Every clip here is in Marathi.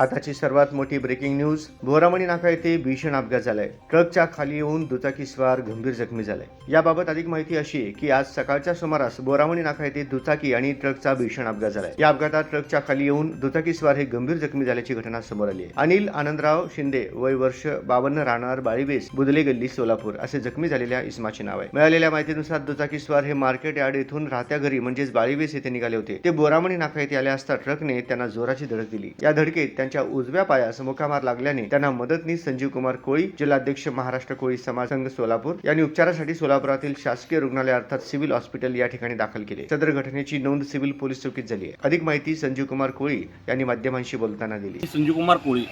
आताची सर्वात मोठी ब्रेकिंग न्यूज बोरामणी नाका येथे भीषण अपघात झालाय. ट्रकच्या खाली येऊन दुचाकीस्वार गंभीर जखमी झालाय याबाबत अधिक माहिती अशी आहे की आज सकाळच्या सुमारास बोरामणी नाका येथे दुचाकी आणि ट्रकचा भीषण अपघात झालाय. या अपघातात ट्रकच्या खाली येऊन दुचाकीस्वार हे गंभीर जखमी झाल्याची घटना समोर आली आहे. अनिल आनंदराव शिंदे वय वर्ष बावन्न राहणार बाळीवेस बुदले गल्ली सोलापूर असे जखमी झालेल्या इस्माचे नाव आहे. मिळालेल्या माहितीनुसार दुचाकीस्वार हे मार्केट यार्ड येथून राहत्या घरी म्हणजेच बाळीवेस येथे निघाले होते. ते बोरामणी नाका येथे आले असता ट्रकने त्यांना जोराची धडक दिली. या धडकेत त्यांच्या उजव्या पायास मुखामार लागल्याने त्यांना मदतनीस संजीव कुमार कोळी जिल्हाध्यक्ष महाराष्ट्र कोळी समाज संघ सोलापूर यांनी उपचारासाठी सोलापुरातील शासकीय रुग्णालय अर्थात सिव्हिल हॉस्पिटल या ठिकाणी दाखल केले. सदर घटनेची नोंद सिव्हिल पोलीस चौकीत झाली आहे. अधिक माहिती संजीव कुमार कोळी यांनी माध्यमांशी बोलताना दिली. Sanjeev Kumar Koli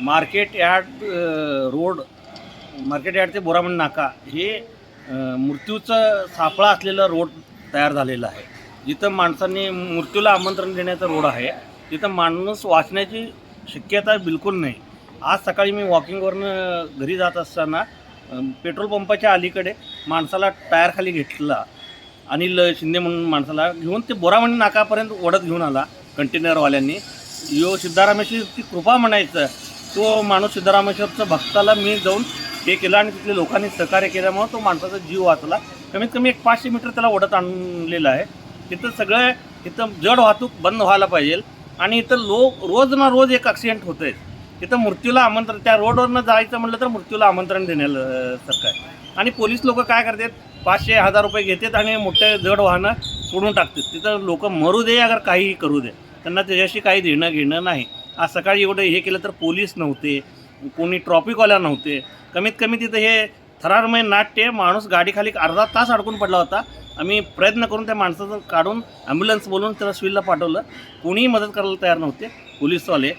market yard road market yard ते बोरामण नाका हे मृत्यूचं सापळा असलेलं रोड तयार झालेलं आहे. जिथं माणसांनी मृत्यूला आमंत्रण देण्याचा रोड आहे तिथं माणूस वाचण्याची शक्यता बिलकुल नाही. आज सकाळी मी वॉकिंगवरनं घरी जात असताना पेट्रोल पंपाच्या अलीकडे माणसाला टायरखाली घेतला अनिल शिंदे म्हणून माणसाला घेऊन ते बोरामणी नाकापर्यंत ओढत घेऊन आला कंटेनरवाल्यांनी. यो सिद्धारामेश्वर ती कृपा म्हणायचं तो माणूस सिद्धारामेश्वरचं भक्ताला मी जाऊन हे केलं आणि तिथल्या लोकांनी सहकार्य केल्यामुळं तो माणसाचा जीव वाचला. कमीत कमी एक पाचशे मीटर त्याला ओढत आणलेलं आहे. तिथं सगळं इथं जड वाहतूक बंद व्हायला पाहिजे. आणि इथं लोक रोज ना रोज एक ॲक्सिडेंट होतं आहे तिथं मृत्यूला आमंत्रण त्या रोडवरनं जायचं म्हटलं तर मृत्यूला आमंत्रण देण्यासारखं आहे आणि पोलीस लोक काय करतात? पाचशे हजार रुपये घेतात आणि मोठे जड वाहनं सोडून टाकतात. तिथं लोक मरू दे अगर काहीही करू दे. त्यांना त्याच्याशी काही देणं घेणं नाही. आज सकाळी एवढं हे केलं तर पोलीस नव्हते कोणी ट्रॉफिकवाल्या नव्हते. कमीत कमी तिथं हे थरारमय नाट्य माणूस गाडीखाली अर्धा तास अडकून पडला होता. आम्ही प्रयत्न करून त्या माणसाचं काढून ॲम्ब्युलन्स बोलवून त्याला सिव्हिलला पाठवलं. कोणीही मदत करायला तयार नव्हते. पोलीसवाले.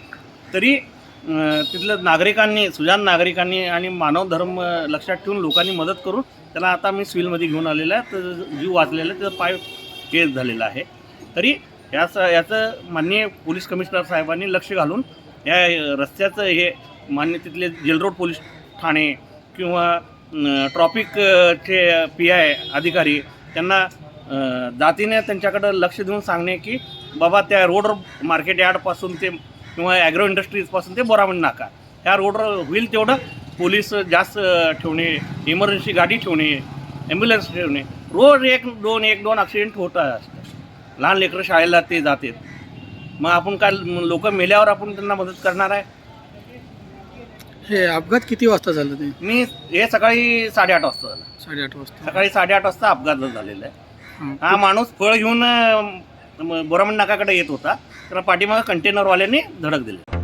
तरी तिथलं तिथल्या नागरिकांनी सुजान नागरिकांनी आणि मानव धर्म लक्षात ठेवून लोकांनी मदत करून त्याला आता मी सिव्हिलमध्ये घेऊन आलेला आहे. तर जीव वाचलेला आहे. त्याचा पाय केस झालेला आहे. तरी याच याचं माननीय पोलीस कमिशनर साहेबांनी लक्ष घालून या रस्त्याचं हे मान्य तिथले जेलरोड पोलीस ठाणे किंवा ट्रॉफिकचे पी आय अधिकारी त्यांना जातीने त्यांच्याकडं लक्ष देऊन सांगणे की बाबा त्या रोडवर मार्केट यार्डपासून ते किंवा ॲग्रो इंडस्ट्रीजपासून ते बोरावण नाका. ह्या रोडवर होईल तेवढं पोलीस जास्त ठेवणे इमर्जन्सी गाडी ठेवणे ॲम्ब्युलन्स ठेवणे. रोज एक दोन एक दोन ॲक्सिडेंट होत असतात. लहान लेकरं शाळेला ते जातात. मग आपण काय लोक मेल्यावर आपण त्यांना मदत करणार आहे? हे अपघात किती वाजता झालं ते? मी हे सकाळी साडेआठ वाजता झालं. साडेआठ वाजता. सकाळी साडेआठ वाजता अपघात झालेला आहे. हं. माणूस फळ घेऊन बोरामण नाकाकडे येत होता. त्याला पाठीमागं कंटेनरवाल्यांनी धडक दिली.